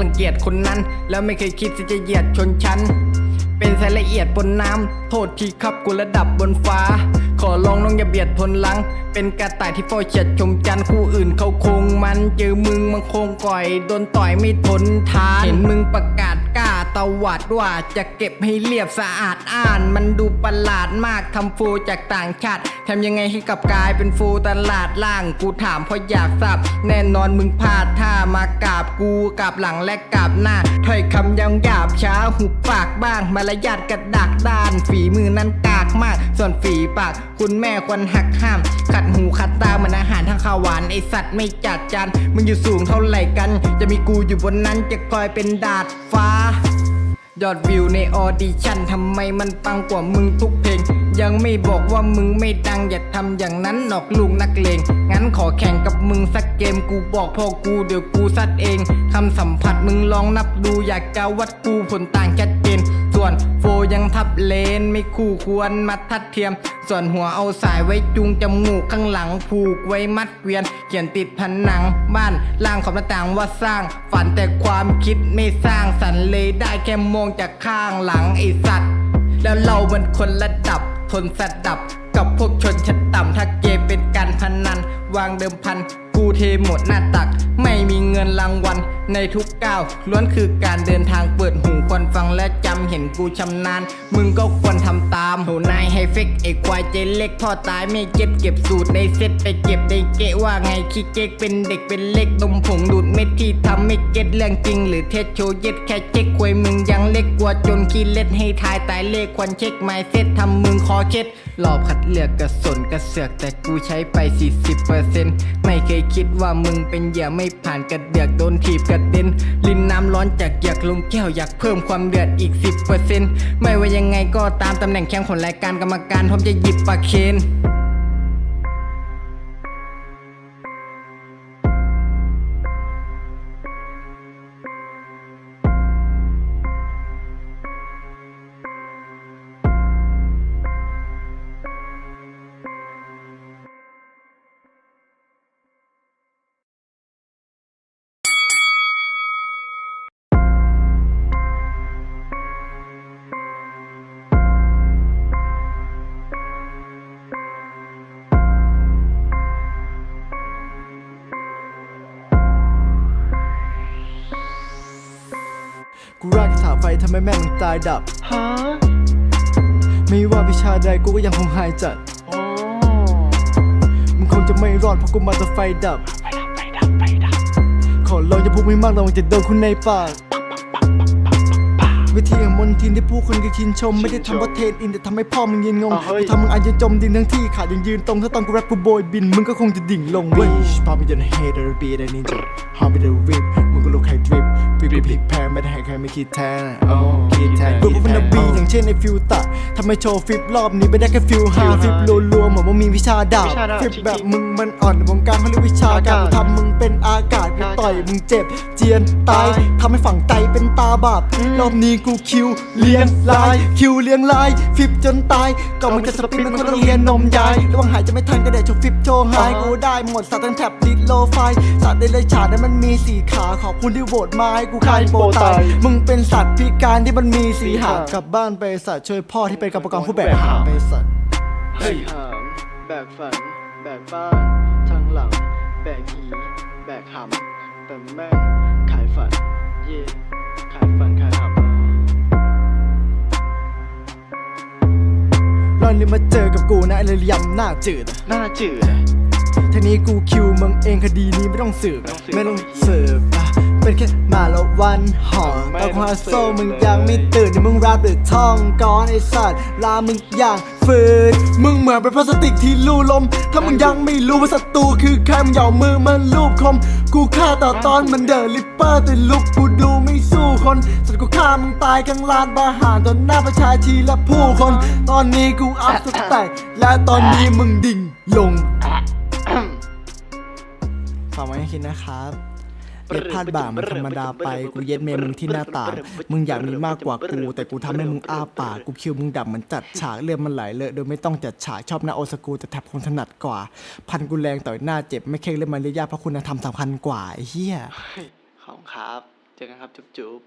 รังเกียจคนนั้น แล้วไม่เคยคิดที่จะเหยียดชนชั้น เป็นสายละเอียดบนน้ำ โทษทีครับกูระดับบนฟ้า ขอลองน้องอย่าเบียดทนลัง เป็นกระต่ายที่เฝ้าเฉียดชมจันคู่อื่นเขาคงมัน เจอมึงมันคงก่อยโดนต่อยไม่ทนทาน เห็นมึงประกาศ กล้าตวัดว่าจะเก็บให้เรียบสะอาดอ่าน มันดูประหลาดมากทำโฟจากต่างชาติทำยังไงให้กับกลายเป็นโฟตลาดล่าง กูถามเพราะอยากทราบแน่นอนมึงพลาดท่ามากราบกูกราบหลังและกราบหน้าถ้อยคำยังหยาบช้าหุบปากบ้าง มารยาทกระดักด้าน ฝีมือนั้นกากมาก ส่วนฝีปากคุณแม่ควรหักห้าม ขัดหูขัดตาเหมือนอาหารทางข้าวหวานไอสัตว์ไม่จัดจานมึงอยู่สูงเท่าไหร่กัน จะมีกูอยู่บนนั้นจะคอยเป็นดาดฟ้ายอดวิวในออดิชั่นทำไมมันปังกว่ามึงทุกเพลง ยังไม่บอกว่ามึงไม่ดัง อย่าทำอย่างนั้นหนอกลูกนักเลง งั้นขอแข่งกับมึงสักเกมกูบอกพ่อกูเดี๋ยวกูซัดเอง คำสัมผัสมึงลองนับดูอยากจะวัดกูผลต่างชัดเจน ส่วน ยังทับเลนไม่คู่ควรมาทัดเทียม ส่วนหัวเอาสายไว้จูงจมูกข้างหลังผูกไว้มัดเกวียน เขียนติดผนังบ้านล่างขอบหน้าต่างว่าสร้าง ฝันแต่ความคิดไม่สร้างสรรค์เลยได้แค่มองจากข้างหลังไอสัตว์ แล้วเรามันคนระดับทนสดับกับพวกชนชั้นต่ำถ้าเกมเป็นการพนัน วางเดิมพัน กูเทหมดหน้าตัก ไม่มีเงินรางวัลในทุกก้าวล้วนคือการเดินทางเปิดหูควรฟังและจำเห็นกูชำนาญ มึงก็ควรทำตามโหนายให้เฟกไอ้ควายเจเล็กพ่อตายไม่เก็บเก็บสูตรในเซตไปเก็บในเกะว่าไงขี้เก๊กเป็นเด็กเป็นเล็กนมผงดูดเม็ดที่ทำไม่เก็ตเรื่องจริง หรือเทสโชว์เย็ดแค่เจ๊กควยมึงยังเล็กกว่าจนขี้เล็ดให้ทายตายเลขควรเช็คไมเซตทำมึงคอเคล็ดรอบคัดเลือกกระสนกระเสือกแต่กูใช้ไป 40%ไม่เคยคิดว่ามึงเป็นเหยื่อไม่ผ่านกระเดือกโดนถีบระเด็นลินน้ำร้อนจากอยากลงแก้วอยากเพิ่มความเดือดอีก 10%ไม่ว่ายังไงก็ตามตำแหน่งแข่งของรายการกรรมการผมจะหยิบปากเคน กูรักสาไฟทำให้แม่งตายดับ ฮะไม่ว่าวิชาใดกูก็ยังคงหายจัดอ๋อมึงคงจะไม่รอดเพราะกูมาแต่ไฟดับ ไปดับไปดับไปดับขอลองอย่าพูดไม่มากระวังจะโดนคุณในปาก วิธีของมนทินที่ผู้คนก็ชินชม ไม่ได้ทำเพราะเทรนอินแต่ทำให้พ่อมึงยืนงงอะเฮ้ย กูทำมึงอาจจะจมดินทั้งที่ขาดยังยืนตรงถ้าตอนกูแรปกูโบยบินมึงก็คงจะดิ่งลงเว้ยพอมีเดินเฮดร์บีดนินจาฮอมีเดินวิปมึงก็ลุกไฮดริป วิปพลิกแพงไม่ได้ให้ใครไม่คิดแทนโอ้คิดแทนกูเป็นนบีอย่างเช่นในฟิวตะทำไมโชว์ฟิปรอบนี้ไม่ได้แค่ฟิวฮาฟิปรัวๆเหมือนว่ามีวิชาดาบวิชาดาบฟิปจริงๆแบบมึงมันอ่อนในวงการเขาเรียกวิชาการกูทำมึงเป็นอากาศกูต่อยมึงเจ็บ เจียนตายทำให้ฝังใจเป็นตาบาปรอบนี้กูคิวเลี้ยงลายคิวเลี้ยงลายฟิปจนตายก็มึงจะสปินมันก็ต้องเรียนนมยายระวังหายจะไม่ทันก็เดี๋ยวโชว์ฟิปโชว์หายกูได้หมดสัตว์ทั้งแท็บลิดโลไฟสัตว์ในเลยฉาดนั้นมันมีสี่ขาขอบคุณที่โหวตมาให้กูคายโปรตายมึงเป็นสัตว์พิการที่มันมีสีหางกลับบ้านไปสัตว์ช่วยพ่อที่เป็นกรรมกรผู้แบกหามไปสัตว์เฮ้ยหามแบกฝัน แบกบ้านทางหลัง แบกหีแบกหำแต่แม่งขายฝัน เย่ขายฝันขายหำรอนนี้มาเจอกับกูนะไอ้เลยยำหน้าจืดอะหน้าจืดอะทีนี้กูคิวมึงเองคดีนี้ไม่ต้องสืบไม่ไม่ต้ต้อองงสืสืบบอะ เป็นแค่มาละวันหอนไม่ตอนต้องฮาโซสืบมึงเลยยังไม่ตื่นนี่มึงรับหรือท่องก่อนไอสัตว์ลามึงอย่างฝืนมึงเหมือนเป็นพลาสติกที่ลู่ลม ถ้ามึงยังไม่รู้ว่าศัตรูคือใครมึงอย่าเอามือมันลูบคม กูฆ่าต่อตอนมันเดอะลิปเปอร์แต่ลุกกูดูไม่สู้คนสุดกูฆ่ามึงตายกลางลานบาหารต่อหน้าประชาชีและผู้คน ตอนนี้กูอัพสแต็กและตอนนี้มึงดิ่งลงฝากไว้ให้คิดนะครับ เย็ดพลาดบ่ามันธรรมดาไป กูเย็ดเมมึงที่หน้าตาง มึงอยากมีมากกว่ากู แต่กูทำให้มึงอ้าปาก กูคิวมึงดับเหมือนจัดฉากเลือดมันไหลเลอะโดยไม่ต้องจัดฉากชอบหน้าโอสกูแต่แทบคงถนัดกว่า พันกูแรงต่อยหน้าเจ็บไม่เค้งเล่นมันเรียยากเพราะคุณธรรมสำคัญกว่าไอ้เหี้ยขอบคุณครับ เจอกันครับจุ๊บ